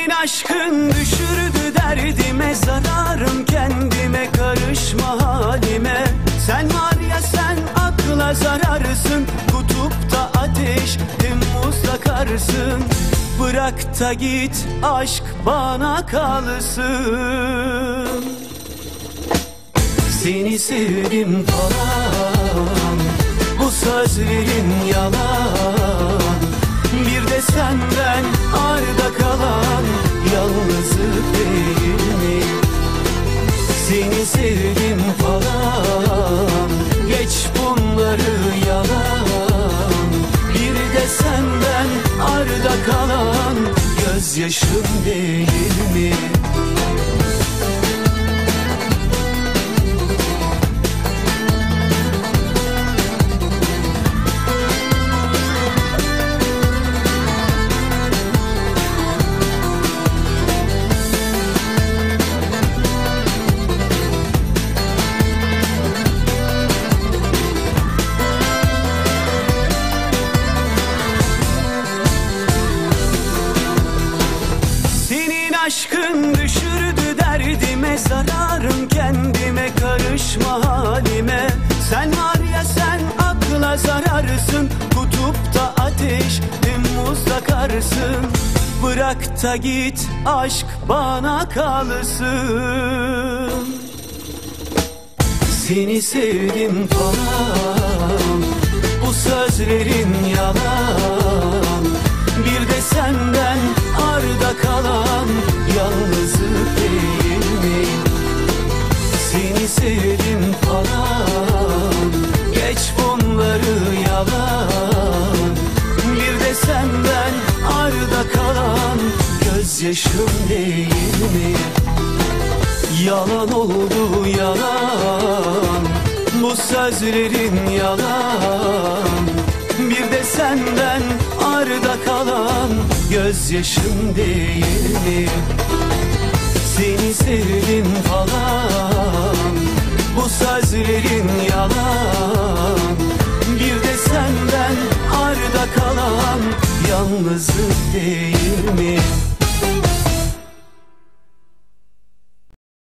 Senin aşkın düşürdü derdime. Zararım kendime karışma halime. Sen var ya sen akla zararsın. Kutupta ateş Temmuz'da karsın. Bırak da git aşk bana kalsın Seni sevdim falan. Bu sözlerin yalan. Bir de senden kalan Gözyaşım değil mi? Aşkın düşürdü derdime Zararım kendime karışma halime. Sen var ya sen akla zararsın Kutupta ateş Temmuz'da karsın Bırak da git aşk bana kalsın. Seni sevdim falan Bu sözlerin yalan falan. Geç bunları yalan. Bir de senden arda kalan. Gözyaşım değil mi? Yalan oldu yalan. Bu sözlerin yalan. Bir de senden arda kalan. Gözyaşım değil mi? Yalnızlık değil mi?